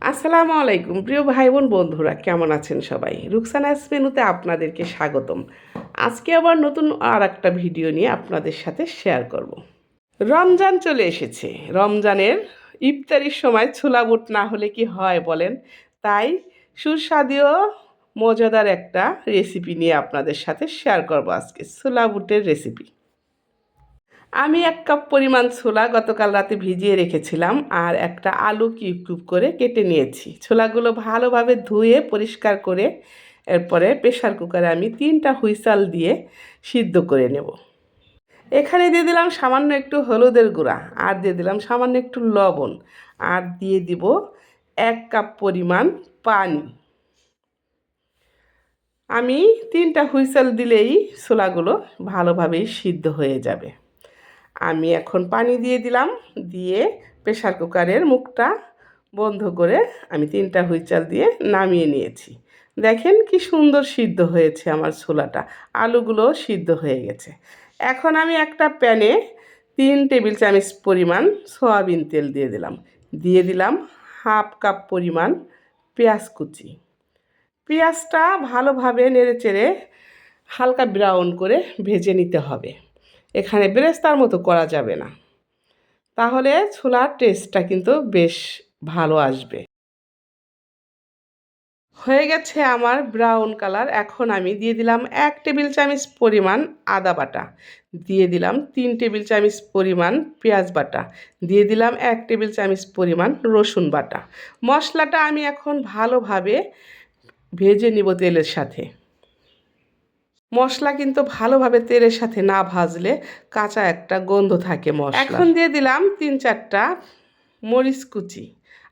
আসসালামু আলাইকুম। প্রিয় ভাই বোন বন্ধুরা, কেমন আছেন সবাই? রুকসানাস মেনুতে আপনাদেরকে স্বাগতম। আজকে আবার নতুন আর একটা ভিডিও নিয়ে আপনাদের সাথে শেয়ার করব। রমজান চলে এসেছে। রমজানের ইফতারির সময় ছোলা বুট না হলে কি হয় বলেন? তাই সুস্বাদীয় মজাদার একটা রেসিপি নিয়ে আপনাদের সাথে শেয়ার করব আজকে ছোলা বুটের রেসিপি। আমি এক কাপ পরিমাণ ছোলা গতকাল রাতে ভিজিয়ে রেখেছিলাম আর একটা আলু কিউব কিউব করে কেটে নিয়েছি। ছোলাগুলো ভালোভাবে ধুয়ে, পরিষ্কার করে এরপরে প্রেশার কুকারে আমি তিনটা হুইসাল দিয়ে সিদ্ধ করে নেব। এখানে দিয়ে দিলাম সামান্য একটু হলুদের গুঁড়া আর দিয়ে দিলাম সামান্য একটু লবণ আর দিয়ে দিব এক কাপ পরিমাণ পানি। আমি তিনটা হুইসেল দিলেই ছোলাগুলো ভালোভাবেই সিদ্ধ হয়ে যাবে। আমি এখন পানি দিয়ে দিলাম, দিয়ে প্রেশার কুকারের মুখটা বন্ধ করে আমি তিনটা হুইচাল দিয়ে নামিয়ে নিয়েছি। দেখেন কি সুন্দর সিদ্ধ হয়েছে আমার ছোলাটা, আলুগুলো সিদ্ধ হয়ে গেছে। এখন আমি একটা প্যানে তিন টেবিল চামচ পরিমাণ সয়াবিন তেল দিয়ে দিলাম। দিয়ে দিলাম হাফ কাপ পরিমাণ পেঁয়াজ কুচি। পেঁয়াজটা ভালোভাবে নেড়ে চেড়ে হালকা ব্রাউন করে ভেজে নিতে হবে। এখানে বেরেস্তার মতো করা যাবে না। তাহলে ছোলার টেস্টটা কিন্তু বেশ ভালো আসবে। হয়ে গেছে আমার ব্রাউন কালার এখন আমি দিয়ে দিলাম এক টেবিল চামচ পরিমাণ আদা বাটা। দিয়ে দিলাম তিন টেবিল চামচ পরিমাণ পেঁয়াজ বাটা। দিয়ে দিলাম এক টেবিল চামচ পরিমাণ রসুন বাটা। মশলাটা আমি এখন ভালোভাবে ভেজে নিব তেলের সাথে। মশলা কিন্তু ভালোভাবে তেলের সাথে না ভাজলে কাঁচা একটা গন্ধ থাকে মশলা এখন দিয়ে দিলাম তিন চারটা মরিচ কুচি।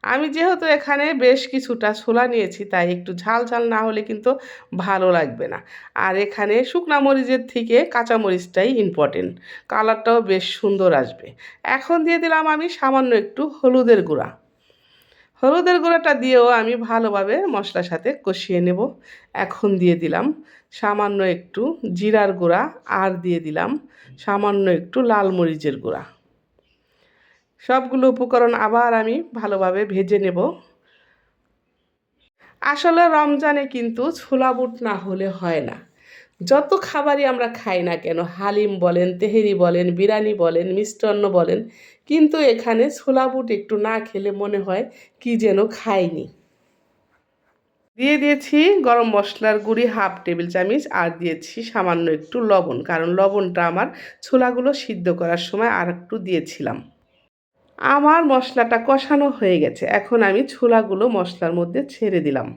আমি যেহেতু এখানে বেশ কিছুটা ছোলা নিয়েছি, তাই একটু ঝাল ঝাল না হলে কিন্তু ভালো লাগবে না। আর এখানে শুকনা মরিচের থেকে কাঁচা মরিচটাই ইম্পর্টেন্ট কালারটাও বেশ সুন্দর আসবে। এখন দিয়ে দিলাম আমি সামান্য একটু হলুদের গুঁড়া। হলুদের গুঁড়োটা দিয়েও আমি ভালোভাবে মশলার সাথে কষিয়ে নেব। এখন দিয়ে দিলাম সামান্য একটু জিরার গুঁড়া আর দিয়ে দিলাম সামান্য একটু লাল মরিচের গুঁড়া। সবগুলো উপকরণ আবার আমি ভালোভাবে ভেজে নেব। আসলে রমজানে কিন্তু ছোলা বুট না হলে হয় না। যত খাবারই আমরা খাই না কেন, হালিম বলেন, তেহেরি বলেন, বিরিয়ানি বলেন, মিষ্টান্ন বলেন, কিন্তু এখানে ছোলা বুট একটু না খেলে মনে হয় কি যেন খাইনি। দিয়ে দিয়েছি গরম মশলার গুঁড়ি হাফ টেবিল চামচ আর দিয়েছি সামান্য একটু লবণ, কারণ লবণটা আমার ছোলাগুলো সিদ্ধ করার সময় আর একটু দিয়েছিলাম। আমার মশলাটা কষানো হয়ে গেছে, এখন আমি ছোলাগুলো মশলার মধ্যে ছেড়ে দিলাম।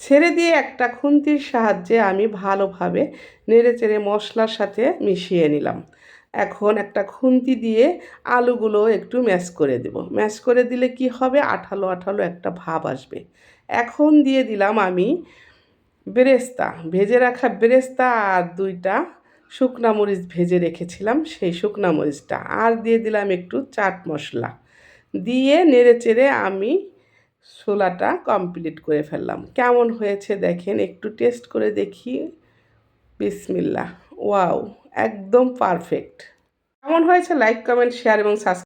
ছেড়ে দিয়ে একটা খুন্তির সাহায্যে আমি ভালোভাবে নেড়ে চেড়ে মশলার সাথে মিশিয়ে নিলাম। এখন একটা খুন্তি দিয়ে আলুগুলো একটু ম্যাশ করে দেব। ম্যাশ করে দিলে কি হবে? আঠালো আঠালো একটা ভাব আসবে। এখন দিয়ে দিলাম আমি বেরেস্তা। ভেজে রাখা বেরেস্তা আর দুইটা শুকনা মরিচ ভেজে রেখেছিলাম, সেই শুকনা মরিচটা। আর দিয়ে দিলাম একটু চাট মশলা। দিয়ে নেড়ে চেড়ে আমি ছোলাটা কমপ্লিট করে ফেললাম। কেমন হয়েছে দেখেন, একটু টেস্ট করে দেখি। বিসমিল্লা ওয়াও, একদম পারফেক্ট কেমন হয়েছে লাইক কমেন্ট শেয়ার এবং সাবস্ক্রাইব